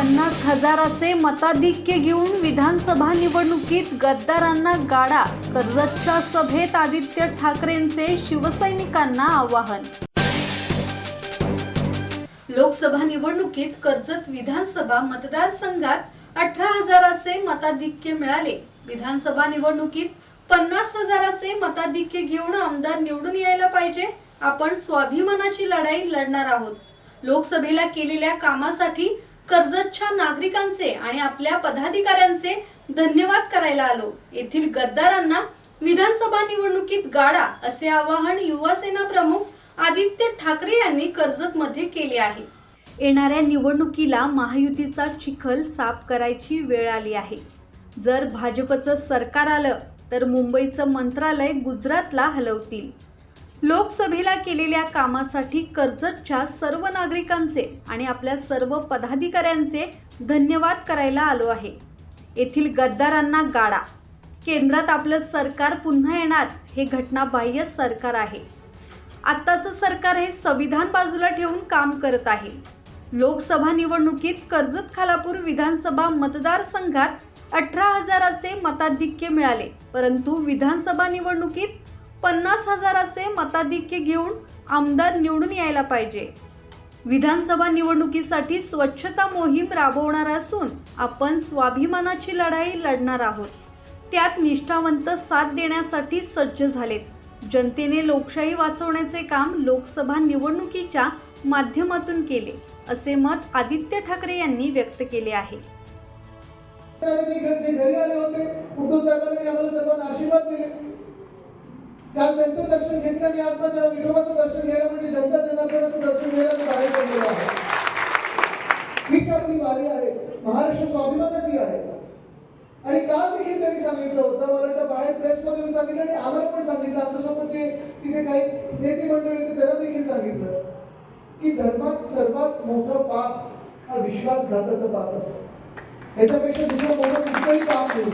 पन्नास हजाराचे मताधिक्य घेऊन विधानसभा निवडणुकीत गद्दारांना गाडा कर्जतच्या सभेत आदित्य ठाकरेंचे शिवसैनिकांना आवाहन. लोकसभा निवडणुकीत कर्जत विधानसभा मतदारसंघात अठरा हजाराचे मताधिक्य मिळाले. विधानसभा निवडणुकीत पन्नास हजाराचे मताधिक्य घेऊन आमदार निवडून यायला पाहिजे आपण स्वाभिमानाची लढाई लढणार आहोत. लोकसभेला केलेल्या कामासाठी कर्जतच्या नागरिकांचे आणि आपल्या पदाधिकाऱ्यांचे धन्यवाद करायला आलो. येथील गद्दारांना विधानसभा निवडणुकीत गाडा असे आवाहन युवासेना प्रमुख आदित्य ठाकरे यांनी कर्जतमध्ये केले आहे. येणाऱ्या निवडणुकीला महायुतीचा चिखल साफ करायची वेळ आली आहे. जर भाजपचं सरकार आलं तर मुंबईचं मंत्रालय गुजरातला हलवतील. लोकसभेला केलेल्या कामासाठी कर्जतच्या सर्व नागरिकांचे आणि आपल्या सर्व पदाधिकाऱ्यांचे धन्यवाद करायला आलो आहे. येथील गद्दारांना गाडा. केंद्रात आपलं सरकार पुन्हा येणार हे घटनाबाह्य सरकार आहे. आत्ताचं सरकार हे संविधान बाजूला ठेवून काम करत आहे. लोकसभा निवडणुकीत कर्जत खालापूर विधानसभा मतदारसंघात अठरा हजाराचे मताधिक्य मिळाले परंतु विधानसभा निवडणुकीत पन्नास हजाराचे मताधिक्य घेऊन आमदार निवडून यायला पाहिजे. विधानसभा निवडणुकीसाठी स्वच्छता मोहीम राबवणार असून आपण स्वाभिमानाची लढाई लढणार आहोत. त्यात निष्ठावंत साथ देण्यासाठी सज्ज झालेत. जनतेने लोकशाही वाचवण्याचे काम लोकसभा निवडणुकीच्या माध्यमातून केले असे मत आदित्य ठाकरे यांनी व्यक्त केले आहे. घरी आले होते. साहेबांनी सर्वांना आशीर्वाद दिले. काल त्यांचं दर्शन घेतलं आणि आज माझ्या विठोबाचं दर्शन घ्यायला म्हणजे जनता जनार्दनाचं दर्शन घ्यायला बाहेर पडलेलं आहे. हीच आपली वारी आहे. महाराष्ट्र स्वाभिमानाची आहे. आणि काल देखील त्यांनी सांगितलं होतं मला वाटतं बाहेर प्रेसमध्ये सांगितलं आणि आम्हाला पण सांगितलं. आमच्यासोबत जे तिथे काही नेते मंडळी होते त्यांना देखील सांगितलं की धर्मात सर्वात मोठं पाप हा विश्वासघाताचं पाप असतं. याच्यापेक्षा दुसरं मोठं कुठलंही पाप नाही.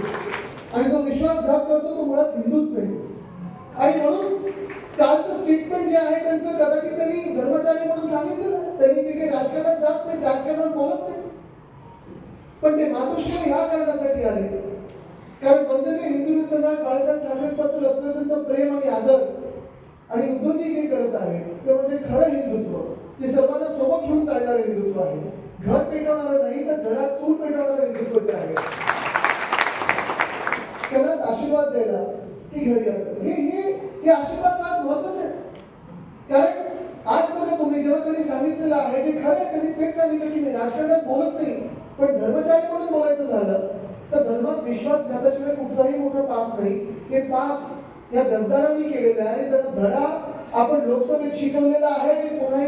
आणि जो विश्वासघात करतो तो मुळात हिंदूच नाही. आणि म्हणून कालचं स्टेटमेंट जे आहे त्यांचं कदाचित त्यांनी धर्मचारी म्हणून सांगितलं ना त्यांनी ते काही राजकारणात जात नाही राजकारणात बोलत नाही. पण ते मातोश्री ह्या कारणासाठी आले. कारण वंदनीय हिंदू सम्राट बाळासाहेब ठाकरेंबद्दल असलेलं त्यांचं प्रेम आणि आदर आणि उद्धवजी जे करत आहे ते म्हणजे खरं हिंदुत्व. ते सर्वांना सोबत घेऊन चालणारं हिंदुत्व आहे. घर पेटवणारं नाही तर घरात चूल पेटवणारं हिंदुत्व जे आहे. त्यांनाच आशीर्वाद द्यायला की घरी हे हे आशीर्वाद फार महत्त्वाचे आहे कारण आज बघा तुम्ही जेव्हा त्यांनी सांगितलेलं आहे जे खरं आहे त्यांनी तेच सांगितलं की मी राजकारणात बोलत नाही. पण धर्मचारी म्हणून बोलायचं झालं तर धर्मात विश्वास घाताशिवाय कुठचाही मोठं पाप नाही. हे पाप या गद्दारांनी केलेलं आहे आणि त्याचा धडा आपण लोकसभेत शिकवलेला आहे की पुन्हा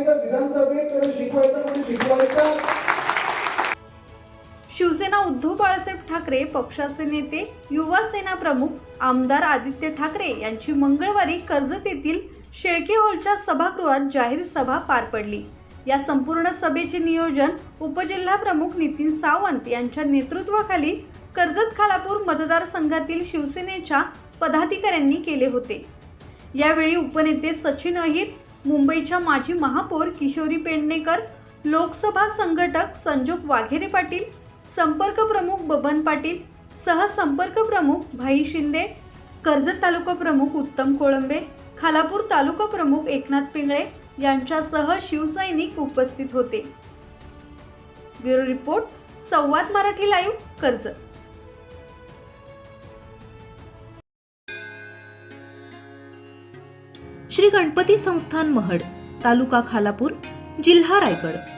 उद्धव बाळासाहेब ठाकरे पक्षाचे नेते युवा सेना प्रमुख आमदार आदित्य ठाकरे यांची मंगळवारी कर्जत येथील शेळके हॉलच्या सभागृहात जाहीर सभा पार पडली. या संपूर्ण सभेचे नियोजन उपजिल्हा प्रमुख नितीन सावंत यांच्या नेतृत्वाखाली कर्जत खालापूर मतदारसंघातील शिवसेनेच्या पदाधिकाऱ्यांनी केले होते. यावेळी उपनेते सचिन अहिर मुंबईच्या माजी महापौर किशोरी पेडणेकर लोकसभा संघटक संजोग वाघेरे पाटील संपर्क प्रमुख बबन पाटील सहसंपर्क प्रमुख भाई शिंदे कर्जत तालुका प्रमुख उत्तम कोळंबे खालापूर तालुका प्रमुख एकनाथ पिंगळे यांच्यासह शिवसैनिक उपस्थित होते. ब्युरो रिपोर्ट संवाद मराठी लाईव्ह कर्जत. श्री गणपती संस्थान महड तालुका खालापूर जिल्हा रायगड.